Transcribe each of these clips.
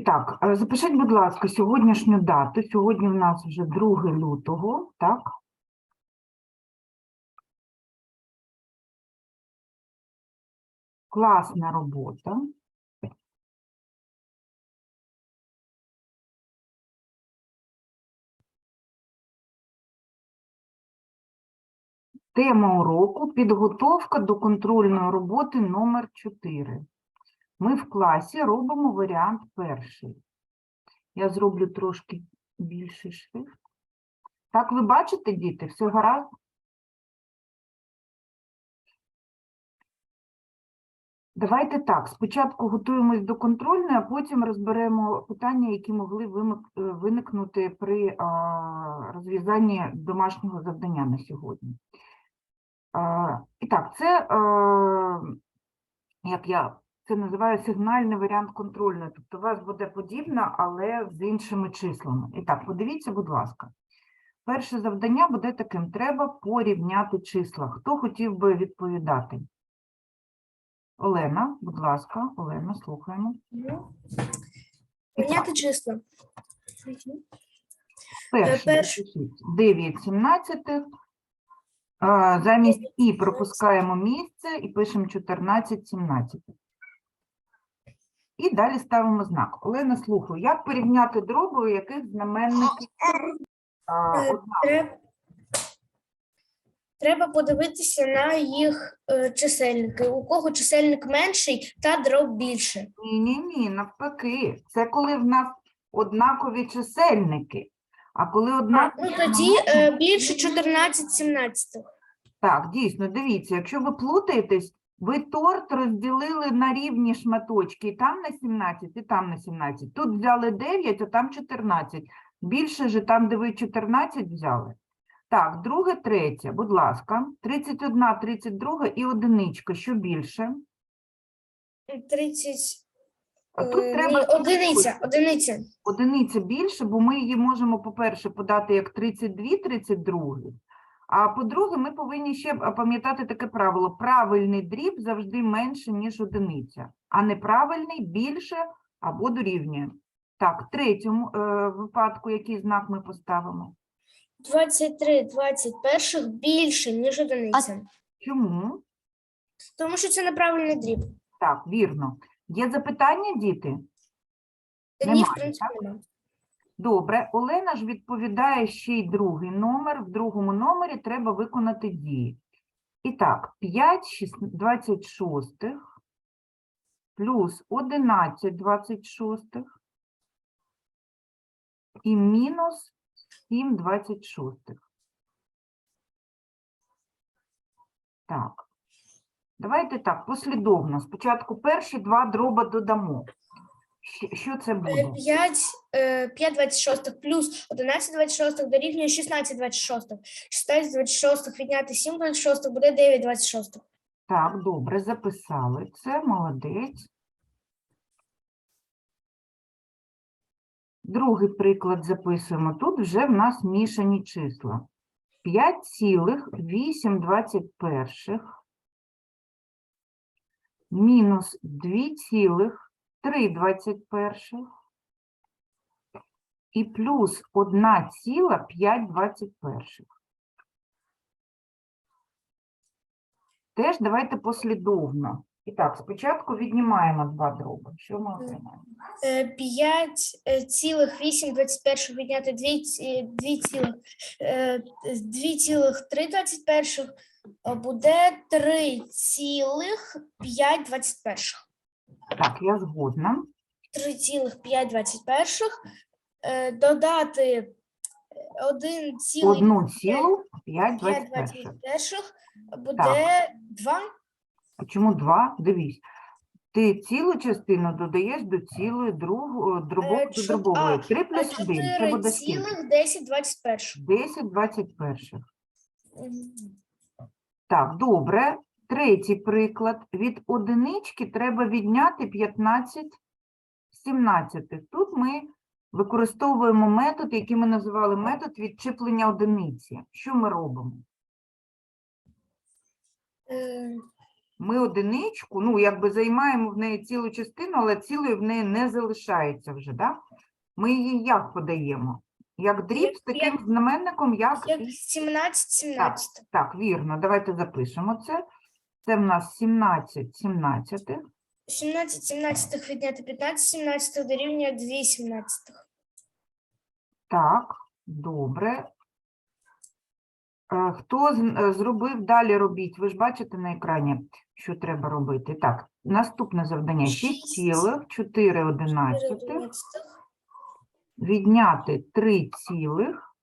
І так, е, запишіть, будь ласка, сьогоднішню дату. Сьогодні в нас вже 2 лютого, так? Класна робота. Тема уроку підготовка до контрольної роботи номер 4. Ми в класі робимо варіант перший. Я зроблю трошки більший шрифт. Так, ви бачите, діти, все гаразд? Давайте так, спочатку готуємось до контрольної, а потім розберемо питання, які могли е, виникнути при розв'язанні домашнього завдання на сьогодні. І так, це, е, як я це називаю сигнальний варіант контрольної. Тобто у вас буде подібна, але з іншими числами. І так, подивіться, будь ласка. Перше завдання буде таким: треба порівняти числа. Хто хотів би відповідати? Олена, будь ласка, Олена, слухаємо. Прийняти числа. перше, перше. запишіть 9 сімнадцятих. Замість і пропускаємо місце і пишемо 14 сімнадцятих. І далі ставимо знак. Олена, слухаю, як порівняти дроби, у яких знаменники а, Е, однакові? Треба, подивитися на їх е, чисельники. У кого чисельник менший та дроб більше. Ні, ні, ні, навпаки. Це коли в нас однакові чисельники. А коли А, однакові ну тоді е, більше 14 17. Так, дійсно, дивіться, якщо ви плутаєтесь, ви торт розділили на рівні шматочки, і там на 17, і там на 17. Тут взяли 9, а там 14. Більше же там, де ви 14 взяли. Так, друге, третє, будь ласка. 31, 32 і одиничка. Що більше? 30. А тут е, треба одиниця, одиниця. одиниця більше, бо ми її можемо, по-перше, подати як 32, 32. А по-друге, ми повинні ще пам'ятати таке правило: правильний дріб завжди менше, ніж одиниця, а неправильний більше або дорівнює. Так, в третьому е, випадку який знак ми поставимо? 23 21 більше, ніж одиниця. Чому? Тому що це неправильний дріб. Так, вірно. Є запитання, діти? Ні, Немає, в принципі, немає. Добре, Олена ж відповідає ще й другий номер. В другому номері треба виконати дії. І так, 5 шіст- 26 плюс 11 26 і мінус 7 26. Так. Давайте так, послідовно. Спочатку перші два дроба додамо. Що- Що це буде? 5, 5 26 плюс 11 26 дорівнює 16 26. 16 26 відняти 7 26 буде 9 26. Так, добре, записали це, молодець. Другий приклад записуємо. Тут вже в нас мішані числа. 5,821 мінус 2,321 і плюс 1,521. Теж давайте послідовно. І так, спочатку віднімаємо два дроби. Що ми отримаємо? 5 Е, цілих 8 21 відняти 2 ці- 2 цілих, е, 2 цілих 3 21 е, буде 3 цілих 5 21. Так, я згодна. 3 цілих 5 21 е, додати 1 цілий Одну цілу, 5 5 21. 21 буде 2. Чому 2? Дивись. Ти цілу частину додаєш до цілої, другу, дробової до чот- дробової. 3 плюс 1, це буде скільки? цілих 10 21. 10 21. Так, добре. Третій приклад. Від одинички треба відняти 15 17. Тут ми використовуємо метод, який ми називали метод відчиплення одиниці. Що ми робимо? Е, ми одиничку, ну, якби займаємо в неї цілу частину, але цілої в неї не залишається вже, да? Ми її як подаємо? Як дріб з таким знаменником, як, Як і- 17, 17. так, вірно, давайте запишемо це. Це в нас 17, 17. 17 17 відняти 15 17 дорівнює 2 17. Так, добре. Е, Хто з- е, зробив, далі робіть. Ви ж бачите на екрані, що треба робити. Так, наступне завдання. Шість. 6,4 одинадцятих відняти 3 цілих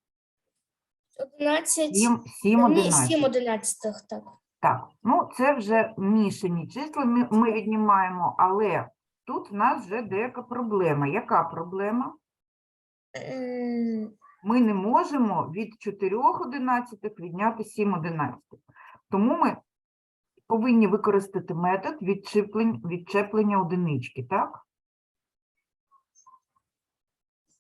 11. 7, 7 Ні, 7 одинадцятих. 11, так. Так, ну це вже мішані числа ми, ми віднімаємо, але тут в нас вже деяка проблема. Яка проблема? Ми не можемо від 4 одинадцятих відняти 7 одинадцятих. Тому ми повинні використати метод відчеплень, відчеплення одинички, так?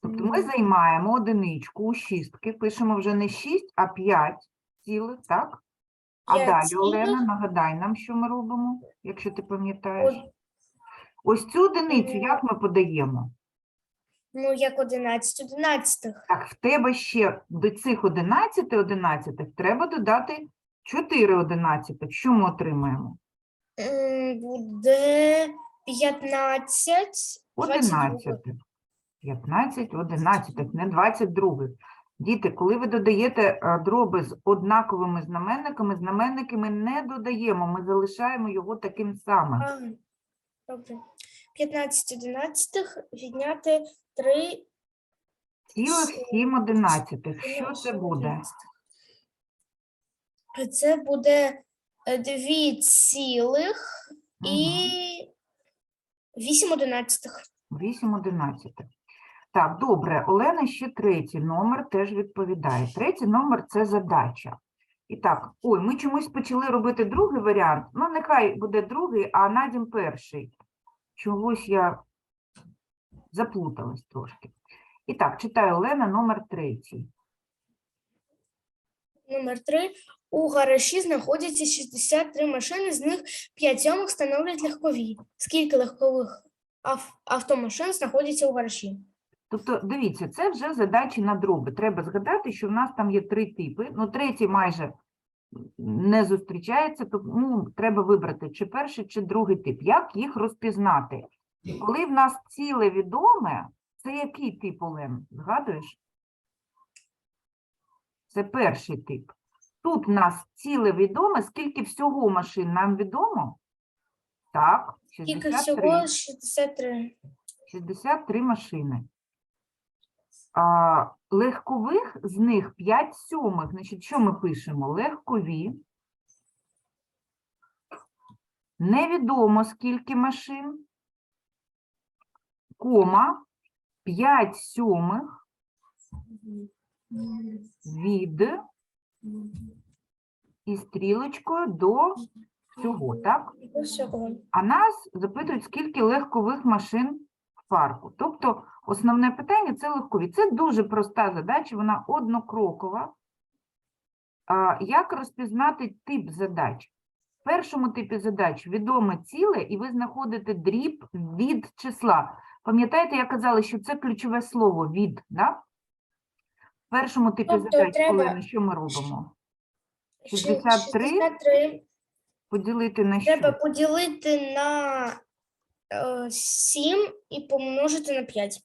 Тобто ми займаємо одиничку у шістки, пишемо вже не 6, а 5 цілих, так? А П'ять далі, цілих. Олена, нагадай нам, що ми робимо, якщо ти пам'ятаєш. Од- Ось цю одиницю Е, як ми подаємо? Ну, як 11 11. Так, в тебе ще до цих 11 одинадцятих треба додати 4 одинадцятих. Що ми отримаємо? М, Буде 15 22. 11. 15 одинадцятих, не 22. Діти, коли ви додаєте е, дроби з однаковими знаменниками, знаменники ми не додаємо, ми залишаємо його таким самим. Добре. 15 11 відняти 3 Цілих 7 одинадцятих. Що це буде? Це буде 2 цілих і 8 одинадцятих. 8 одинадцятих. Так, добре. Олена ще третій номер теж відповідає. Третій номер – це задача. І так, ой, ми чомусь почали робити другий варіант. Ну, нехай буде другий, а Надім перший. Чогось я заплуталась трошки. І так, читаю Олена, номер третій. Номер 3. У гаражі знаходяться 63 машини, з них 5 сьомих становлять легкові. Скільки легкових ав- автомашин знаходяться у гаражі? Тобто, дивіться, це вже задачі на дроби. Треба згадати, що в нас там є три типи. Ну, третій майже не зустрічається, тому треба вибрати, чи перший, чи другий тип. Як їх розпізнати? Коли в нас ціле відоме, це який тип, Олен? Згадуєш? Це перший тип. Тут в нас ціле відоме, скільки всього машин нам відомо? Так, Скільки 63. всього 63. 63 машини. А, легкових з них 5 сьомих. Значить, що ми пишемо? Легкові. Невідомо скільки машин. Кома. 5 сьомих від і стрілочкою до всього, так? А нас запитують, скільки легкових машин в парку. Тобто основне питання це легкові. Це дуже проста задача, вона однокрокова. Як розпізнати тип задач? В першому типі задач відоме ціле, і ви знаходите дріб від числа. Пам'ятаєте, я казала, що це ключове слово від, да? В першому типі Тобто задач, треба- Олена, що ми робимо? 63? 63 Поділити на що? треба поділити на 7 і помножити на 5.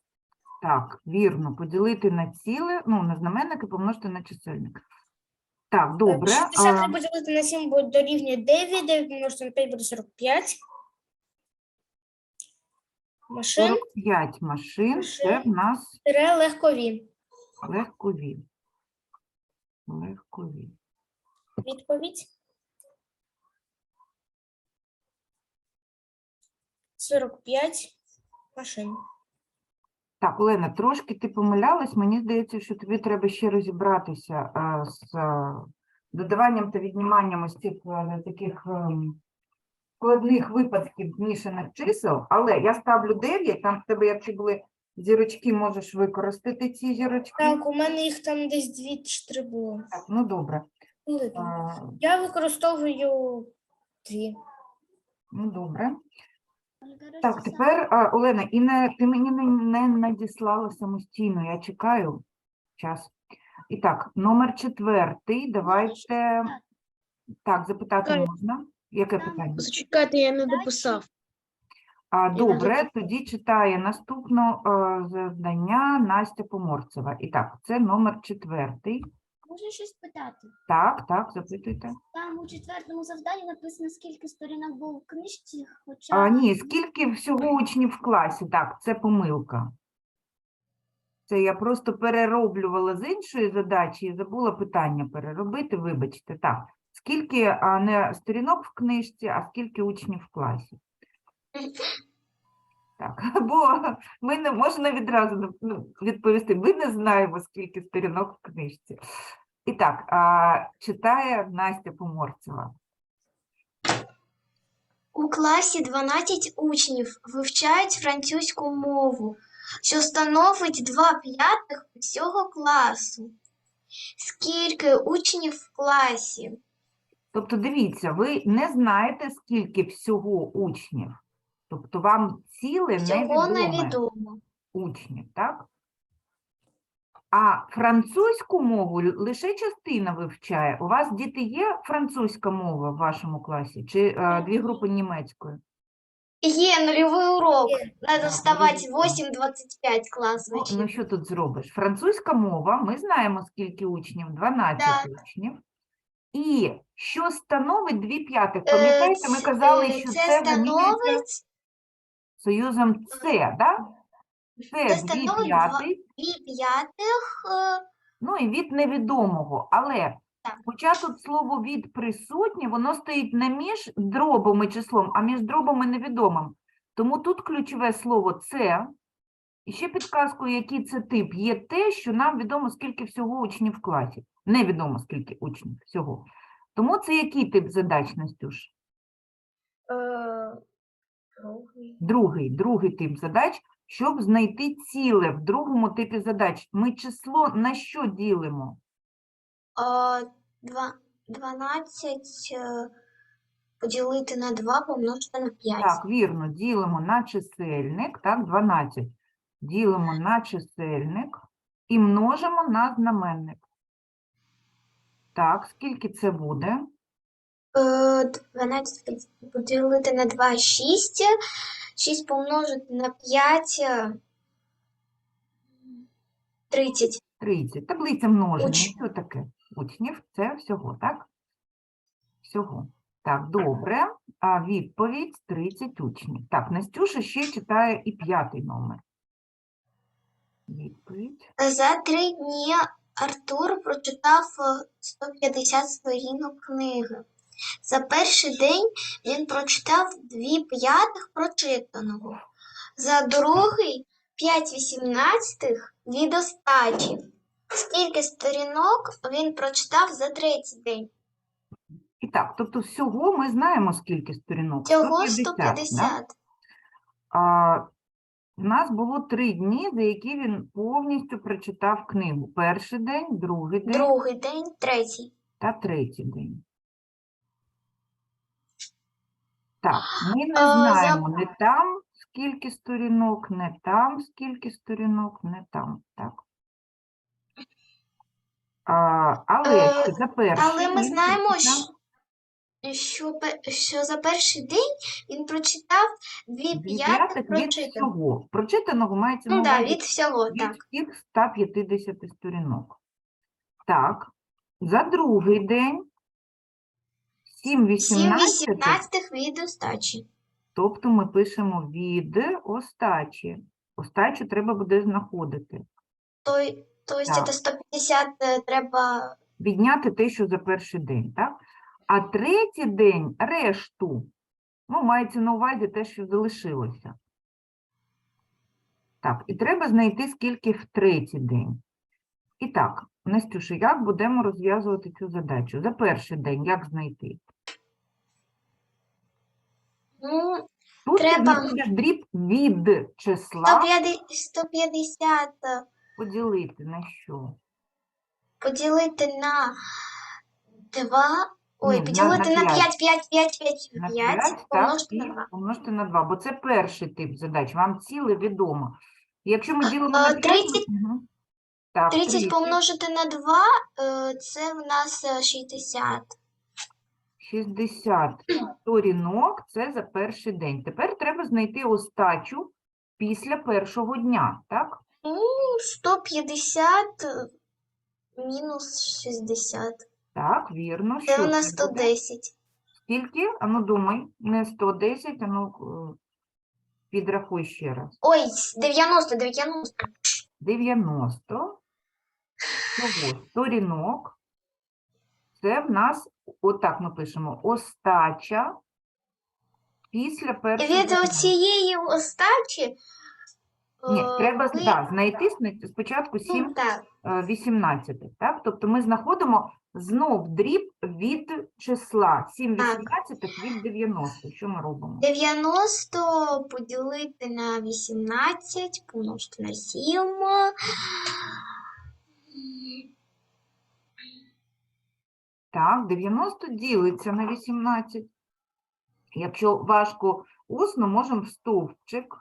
Так, вірно, поділити на ціле, ну, на знаменник і помножити на чисельник. Так, добре. 63 а, поділити на 7 буде дорівнює 9, 9 помножити на 5 буде 45. Машин 45 машин, це в нас тире легкові. легкові. Легкові. Відповідь. 45 машин. Так, Олена, трошки ти помилялась. Мені здається, що тобі треба ще розібратися е, з е, додаванням та відніманням ось цих е, таких ем, складних випадків мішаних чисел. Але я ставлю 9, там в тебе, якщо були зірочки, можеш використати ці зірочки. Так, у мене їх там десь 2 чи 3 було. Так, ну добре. Були там. А, Я використовую 2. Ну, добре. Так, тепер, а, Олена, і не, ти мені не, не надіслала самостійно, я чекаю час. І так, номер четвертий, давайте, так, запитати Чекаю. можна? Яке питання? Зачекайте, я не дописав. А, добре, тоді читає наступне завдання Настя Поморцева. І так, це номер четвертий. Можна щось питати? Так, так, запитуйте. Там у четвертому завданні написано, скільки сторінок було в книжці, хоча А, ні, скільки всього учнів в класі? Так, це помилка. Це я просто перероблювала з іншої задачі і забула питання переробити, вибачте. Так, скільки а, не сторінок в книжці, а скільки учнів в класі? Так, бо ми не можна відразу ну, відповісти. Ми не знаємо, скільки сторінок в книжці. І так, читає Настя Поморцева. У класі 12 учнів вивчають французьку мову, що становить 2 п'ятих усього класу. Скільки учнів в класі? Тобто, дивіться, ви не знаєте, скільки всього учнів. Тобто вам ціле Всього невідоме невідомо. учнів, так? А французьку мову лише частина вивчає. У вас діти є французька мова в вашому класі? Чи е, дві групи німецької? Є нульовий урок. Надо Так, вставати зрозуміло. 8.25 клас Ну, ну що тут зробиш? Французька мова, ми знаємо, скільки учнів, 12 Так. учнів. І що становить дві п'ятих? Е, Пам'ятаєте, ми казали, е, що це це становить союзом С, да? Це Це дві становить два- п'ятих, 2 п'ятих. е, ну і від невідомого. Але Так. хоча тут слово від присутнє, воно стоїть не між дробом і числом, а між дробом і невідомим. Тому тут ключове слово це. І ще підказкою, який це тип, є те, що нам відомо, скільки всього учнів в класі. Невідомо, скільки учнів всього. Тому це який тип задач, Настюш? е, другий. Другий, другий тип задач, щоб знайти ціле в другому типі задач. Ми число на що ділимо? Е, два- 12 е, поділити на 2 помножити на 5. Так, вірно, ділимо на чисельник, так, 12. Ділимо на чисельник і множимо на знаменник. Так, скільки це буде? Е, 12 поділити на 2 – 6. 6 помножити на 5 е, – 30. 30. Таблиця множення. Учнів. Що таке? Учнів це всього, так? Всього. Так, добре. А відповідь 30 учнів. Так, Настюша ще читає і п'ятий номер. Відповідь. За 3 дні Артур прочитав е, 150 сторінок книги. За перший день він прочитав 2 п'ятих прочитаного. За другий 5 вісімнадцятих від остачі. Скільки сторінок він прочитав за третій день? І так, тобто всього ми знаємо, скільки сторінок. Цього 150, да? 150. А, в нас було три дні, за які він повністю прочитав книгу. Перший день, другий день Другий день, третій. та третій день. Так, ми не знаємо не там скільки сторінок, не там скільки сторінок, не там. Так. А, але Е, за перший Але ми знаємо, що, що, пе- що за перший день він прочитав 2 дві п'ятих п'ятих від всього. Прочитаного мається на Ну так, увазі від всього, від так. всіх 150 сторінок. Так, за другий день 7 7 18, від остачі. тобто ми пишемо від остачі. Остачу треба буде знаходити. Тобто це 150 е, треба Відняти те, що за перший день, так? А третій день решту. Ну, мається на увазі те, що залишилося. Так, і треба знайти, скільки в третій день. І так, Настюша, як будемо розв'язувати цю задачу? За перший день як знайти? ну, Тут ти Треба- дріб від числа 150, 150 е, поділити на що? поділити на 2 Ой, Ні, поділити на 5, п'ять. 5, 5, 5, На 5, 5, так, помножити і на 2. помножити на 2, бо це перший тип задач, вам ціле відомо. Якщо ми ділимо на А, 5, 30 Мгм. Так, 30 помножити на 2, е, це в нас е, 60. 60 сторінок це за перший день. Тепер треба знайти остачу після першого дня, так? Ну, 150 е, мінус 60. Так, вірно. Це Що у нас це буде? 110. Скільки? А ну думай, не 110, а ну підрахуй ще раз. Ой, с- 90, 90. 90 чого? Сторінок. Це в нас, отак ми пишемо, остача після першого від цієї остачі. Ні, е, треба ми- да, знайти спочатку 7 Ну, так. е, 18, так? Тобто ми знаходимо знов дріб від числа 7 Так. 18 від 90. Що ми робимо? 90 поділити на 18, помножити на 7. Так, 90 ділиться на 18. Якщо важко усно, можемо в стовпчик.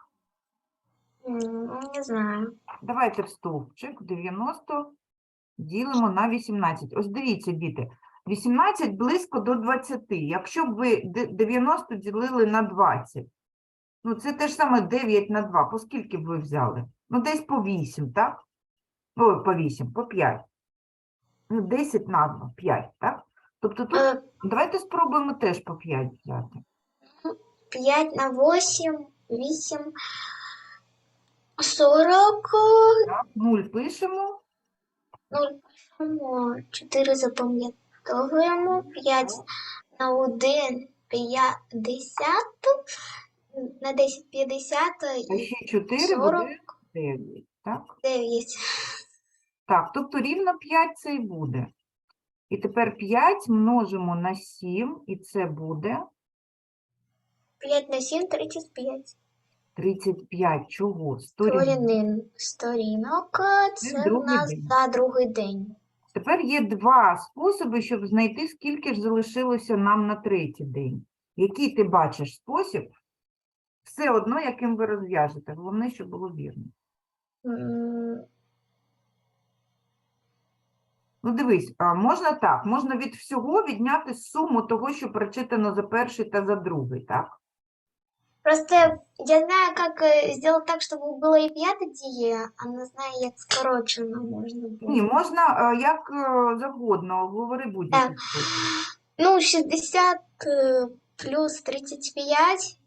Не знаю. Давайте в стовпчик 90 ділимо на 18. Ось дивіться, діти, 18 близько до 20. Якщо б ви 90 ділили на 20, ну це те ж саме 9 на 2. По скільки б ви взяли? Ну, десь по 8, так? Ой, по 8, по 5. Ну, 10 на 2, 5, так? Тобто тут Е, давайте спробуємо теж по 5 взяти. 5 на 8, 8, 40, Так, 0 пишемо. 0, 4 запам'ятовуємо, 5 на 1, 50, на 10, 50 А і ще 4 40, буде 9, так? 9. Так, тобто рівно 5 це і буде. І тепер 5 множимо на 7, і це буде 5 на 7, 35. 35. Чого? Сторін. Сторінин, сторінок, це в другий нас день. за другий день. Тепер є два способи, щоб знайти, скільки ж залишилося нам на третій день. Який ти бачиш спосіб? Все одно, яким ви розв'яжете. Головне, щоб було вірно. М, Ну, дивись, а, можна так, можна від всього відняти суму того, що прочитано за перший та за другий, так? Просто я знаю, как э, сделать так, чтобы было и п'ятодіє, а не знаю, як скорочено можна було. Ні, можна е, як е, завгодно, говори будь-який Так. спосіб. Ну, 60 е, плюс 35,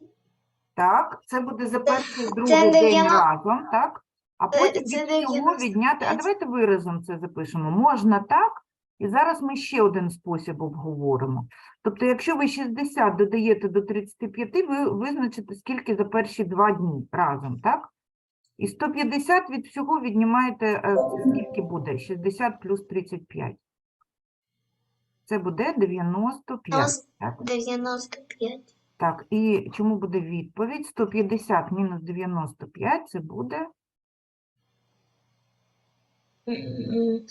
Так, це буде за перший другий це день 90 разом, так? А Е, потім це від цього 95. відняти. А давайте виразом це запишемо. Можна так, і зараз ми ще один спосіб обговоримо. Тобто, якщо ви 60 додаєте до 35, ви визначите, скільки за перші два дні разом, так? І 150 від всього віднімаєте, е, скільки буде? 60 плюс 35. Це буде 95, так? 95. Так, і чому буде відповідь? 150 мінус 95 це буде 55.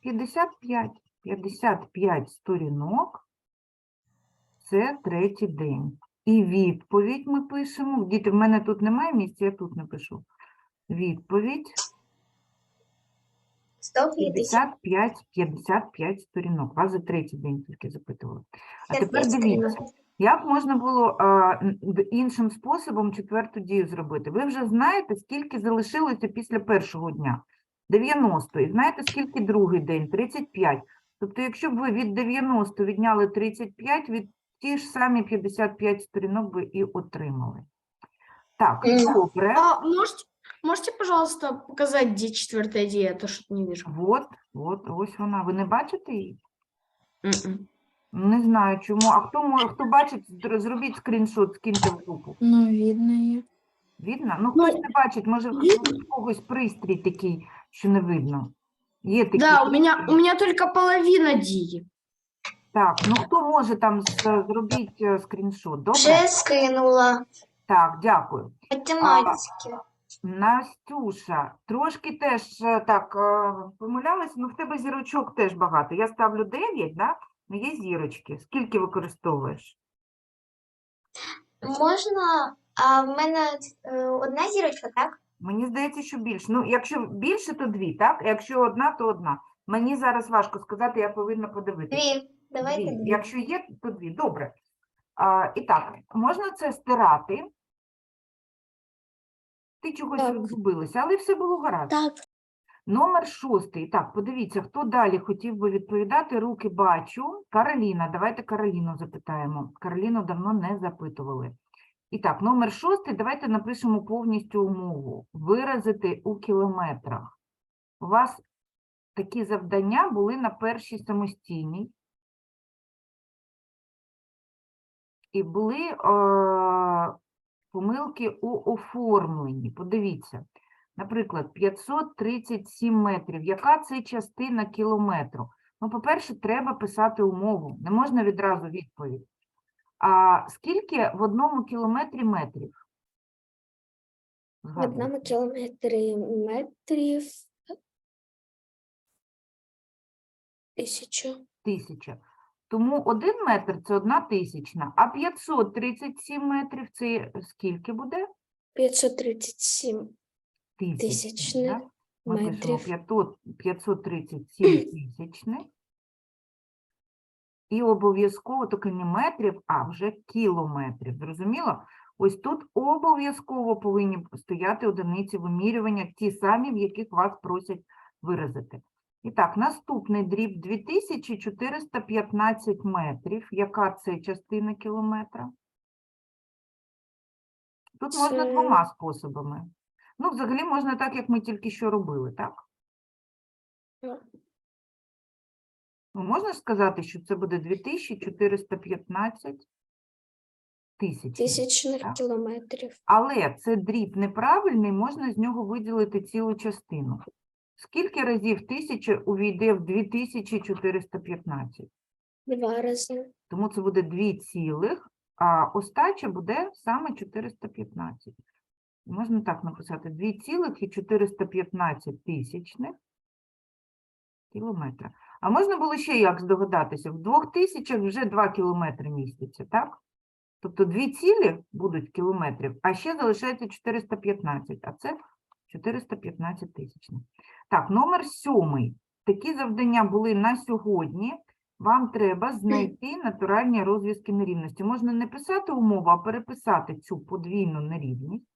55. 55 сторінок це третій день. І відповідь ми пишемо. Діти, в мене тут немає місця, я тут напишу. Відповідь 150. 55, 55 сторінок. Вас за третій день тільки запитували. А тепер дивіться. Як можна було а, іншим способом четверту дію зробити? Ви вже знаєте, скільки залишилося після першого дня? 90. І знаєте, скільки другий день? 35. Тобто, якщо б ви від 90 відняли 35, від ті ж самі 55 сторінок би і отримали. Так, добре. А можете, можете, пожалуйста, показать, где четвертая идея? А то что-то не вижу. От, от, ось вона. Ви не бачите її? М-м. Не знаю чому. А хто, мо- хто бачить, зр- зробіть скріншот, скиньте в групу. Ну, видно її. Видно? Ну, Ну, хтось не бачить, може, в у когось пристрій такий, що не видно. Є такі. Да, у меня, пристрої. у меня только половина Ди. Так, ну хто може там з- зробіть е, скріншот? Добре? Вже скинула Так, дякую. математики. Настюша, трошки теж е, так е, помилялась, ну в тебе зірочок теж багато. Я ставлю 9, да? Ну, є зірочки. Скільки використовуєш? Можна, а в мене е, одна зірочка, так? Мені здається, що більше. Ну, якщо більше, то дві, так? Якщо одна, то одна. Мені зараз важко сказати, я повинна подивитися. Дві. Давайте Дві. дві. Якщо є, то дві. Добре. А, і так, можна це стирати. Ти чогось Так. розгубилася, але все було гаразд. Так. Номер шостий. Так, подивіться, хто далі хотів би відповідати. Руки бачу. Кароліна. Давайте Кароліну запитаємо. Кароліну давно не запитували. І так, номер шостий. Давайте напишемо повністю умову. Виразити у кілометрах. У вас такі завдання були на першій самостійній. І були е, помилки у оформленні. Подивіться. Наприклад, 537 метрів. Яка це частина кілометру? Ну, по-перше, треба писати умову. Не можна відразу відповідь. А скільки в одному кілометрі метрів? В одному кілометрі метрів тисячу. Тисяча. Тому один метр це одна тисячна, а 537 метрів це скільки буде? 537 Тисячний. Тисячних да? Ми пишемо метрів. 500 537 тисячних. І обов'язково тільки не метрів, а вже кілометрів. Зрозуміло? Ось тут обов'язково повинні стояти одиниці вимірювання, ті самі, в яких вас просять виразити. І так, наступний дріб 2415 метрів. Яка це частина кілометра? Тут можна Це- двома способами. Ну, взагалі можна так, як ми тільки що робили, так? Ну, можна ж сказати, що це буде 2415 тисяч. тисячних так. кілометрів. Але це дріб неправильний, можна з нього виділити цілу частину. Скільки разів тисяча увійде в 2415? Два рази. Тому це буде 2 цілих, а остача буде саме 415. Можна так написати: 2 цілих і 415 тисячних кілометра. А можна було ще як здогадатися? В двох тисячах вже 2 кілометри містяться, так? Тобто 2 цілі будуть кілометрів, а ще залишається 415, а це 415 тисячних. Так, номер сьомий. Такі завдання були на сьогодні. Вам треба знайти натуральні розв'язки нерівності. Можна не писати умову, а переписати цю подвійну нерівність.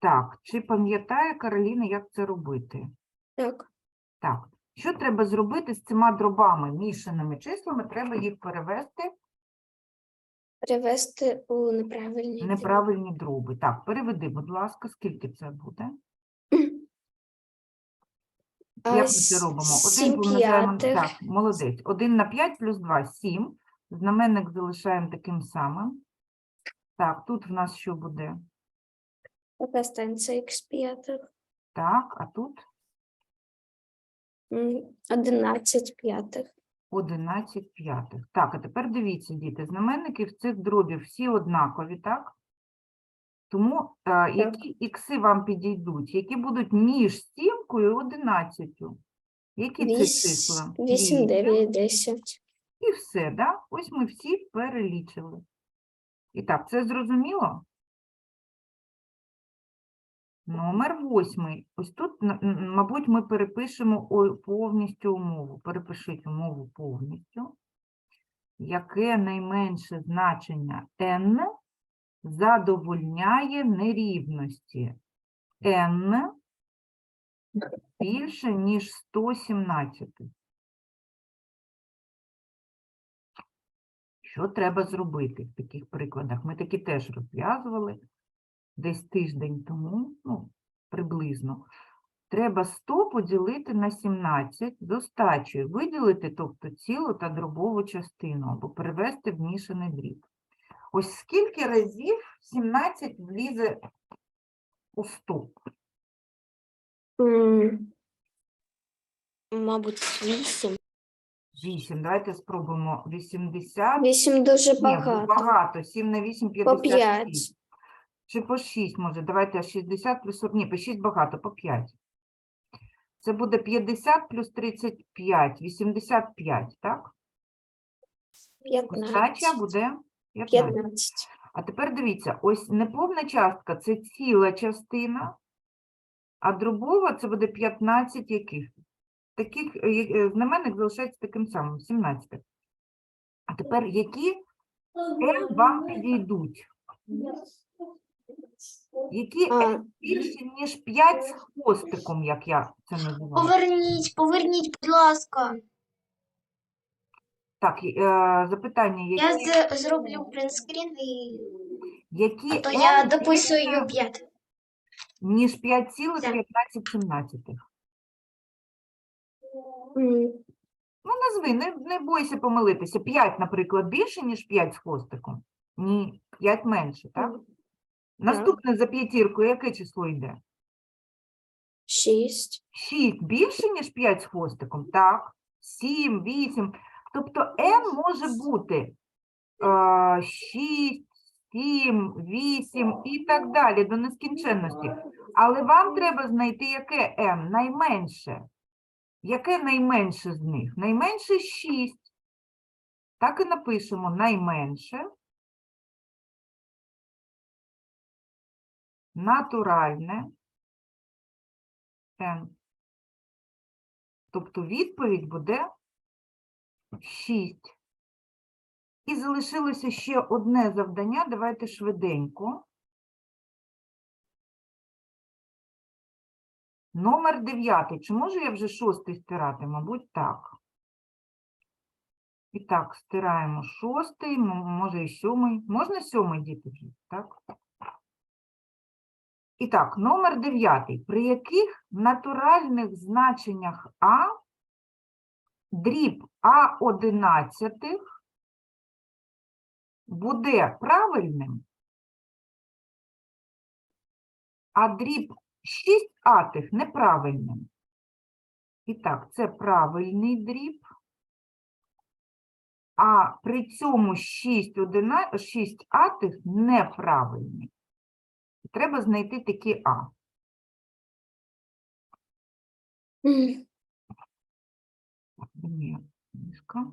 Так, чи пам'ятає Кароліна, як це робити? Так. Так, що треба зробити з цими дробами, мішаними числами? Треба їх перевести Перевести у неправильні. неправильні дроби. Так, переведи, будь ласка, скільки це буде? А, Як ми це робимо? Один помножаємо, так, молодець. 1 на 5 плюс 2 – 7. Знаменник залишаємо таким самим. Так, тут в нас що буде? Така станція х п'ятих. Так, а тут М, 11 п'ятих. 11 п'ятих. Так, а тепер дивіться, діти, знаменники в цих дробів всі однакові, так? Тому е, які ікси вам підійдуть? Які будуть між сімкою і 11? Які це числа? 8, Вісім. 9, 10. І все, да? Ось ми всі перелічили. І так, це зрозуміло? Номер восьмий. Ось тут, мабуть, ми перепишемо повністю умову. Перепишіть умову повністю. Яке найменше значення n задовольняє нерівності? n більше, ніж 117. Що треба зробити в таких прикладах? Ми такі теж розв'язували десь тиждень тому, ну, приблизно. Треба 100 поділити на 17 з остачею, виділити, тобто цілу та дробову частину, або перевести в мішаний дріб. Ось скільки разів 17 влізе у 100? М, Мабуть, 8. 8. Давайте спробуємо 80. 8 дуже Ні, багато. багато. 7 на 8 По 56. 5. Чи по 6 може? Давайте 60 плюс 40. Ні, по 6 багато, по 5. Це буде 50 плюс 35, 85, так? Остача буде 15. 15. А тепер дивіться, ось неповна частка це ціла частина, а дробова це буде 15 яких? Таких е, е, знаменник залишається таким самим, 17. А тепер які m вам підійдуть? Які А, m більше, ніж 5 з хвостиком, як я це називаю? Поверніть, поверніть, будь ласка. Так, е, запитання, Я які, з- зроблю принтскрін і які а то я m дописую більше, 5. ніж 5,15? м, Ну, назви, не, не бойся помилитися. 5, наприклад, більше, ніж 5 з хвостиком? Ні, 5 менше, так? Наступне за п'ятіркою, яке число йде? 6. 6 більше, ніж 5 з хвостиком? Так. 7, 8. Тобто m може бути е, 6, 7, 8 і так далі до нескінченності. Але вам треба знайти, яке m найменше. Яке найменше з них? Найменше 6. Так і напишемо найменше. Натуральне. n. Тобто відповідь буде 6. І залишилося ще одне завдання. Давайте швиденько. Номер 9. Чи можу я вже шостий стирати? Мабуть, так. І так, стираємо шостий, може і сьомий. Можна сьомий діти так? І так, номер 9. При яких натуральних значеннях А дріб А11 буде правильним, а дріб 6 атих неправильним. І так, це правильний дріб. А при цьому 6, 6 атих неправильний. Треба знайти такі А. Ні, книжка.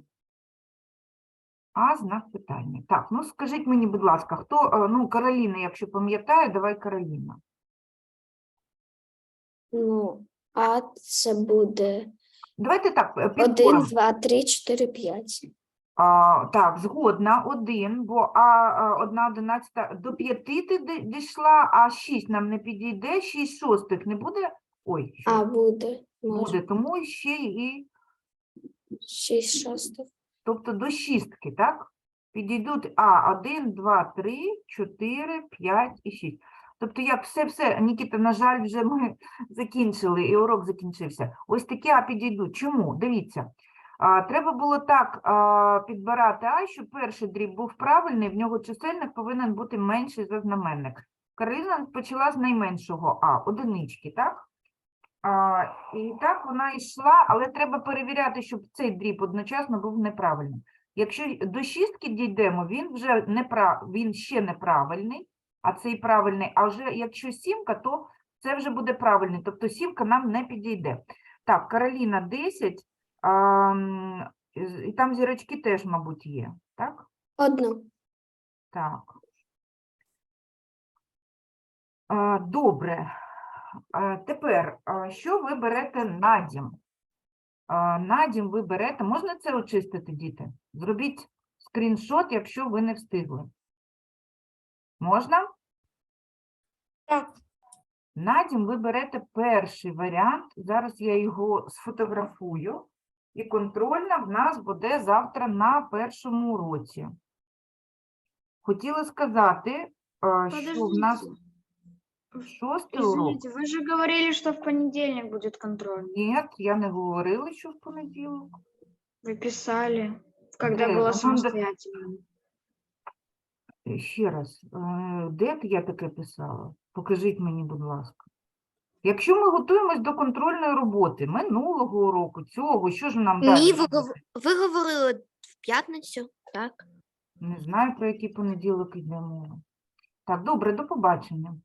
А знак питання. Так, ну скажіть мені, будь ласка, хто, е, ну, Кароліна, якщо пам'ятає, давай Кароліна. Ну, а це буде Давайте так, е, 1, підбором. 2, 3, 4, 5. А, так, згодна, один, бо а, а, одна одинадцята до п'яти ти дійшла, а шість нам не підійде, шість шостих не буде. Ой, що А буде, може, буде, тому ще і, 6 шостих. тобто до шістки, так? Підійдуть А, 1, 2, 3, 4, 5 і 6. Тобто, як все-все, Нікіта, на жаль, вже ми закінчили, і урок закінчився. Ось такі А підійдуть. Чому? Дивіться. Треба було так підбирати А, щоб перший дріб був правильний, в нього чисельник повинен бути менший за знаменник. Кароліна почала з найменшого А, одинички, так? А, і так вона йшла, але треба перевіряти, щоб цей дріб одночасно був неправильним. Якщо до шістки дійдемо, він вже непра... він ще неправильний, а цей правильний. А вже якщо сімка, то це вже буде правильний. Тобто сімка нам не підійде. Так, Кароліна 10, а, і там зірочки теж, мабуть, є. Так? Одну. Так. А, Добре. А, Тепер, а, що ви берете на дім? А, На дім ви берете, можна це очистити, діти? Зробіть скріншот, якщо ви не встигли. Можна? Так. На дім ви берете перший варіант. Зараз я його сфотографую. І контрольна в нас буде завтра на першому уроці. Хотіла сказати, а, що в нас шостий урок. Извините, вы же говорили, что в понедельник будет контроль. Ні, я не говорила, що в понеділок. Вы писали, когда Да, было ну, там да- самостоятельно. Е, Ще раз, е, де т- я таке писала? Покажіть мені, будь ласка. Якщо ми готуємось до контрольної роботи минулого уроку, цього, що ж нам далі? Ні, ви, гов- ви говорили в п'ятницю, так? Не знаю, про який понеділок йде мова. Так, добре, до побачення.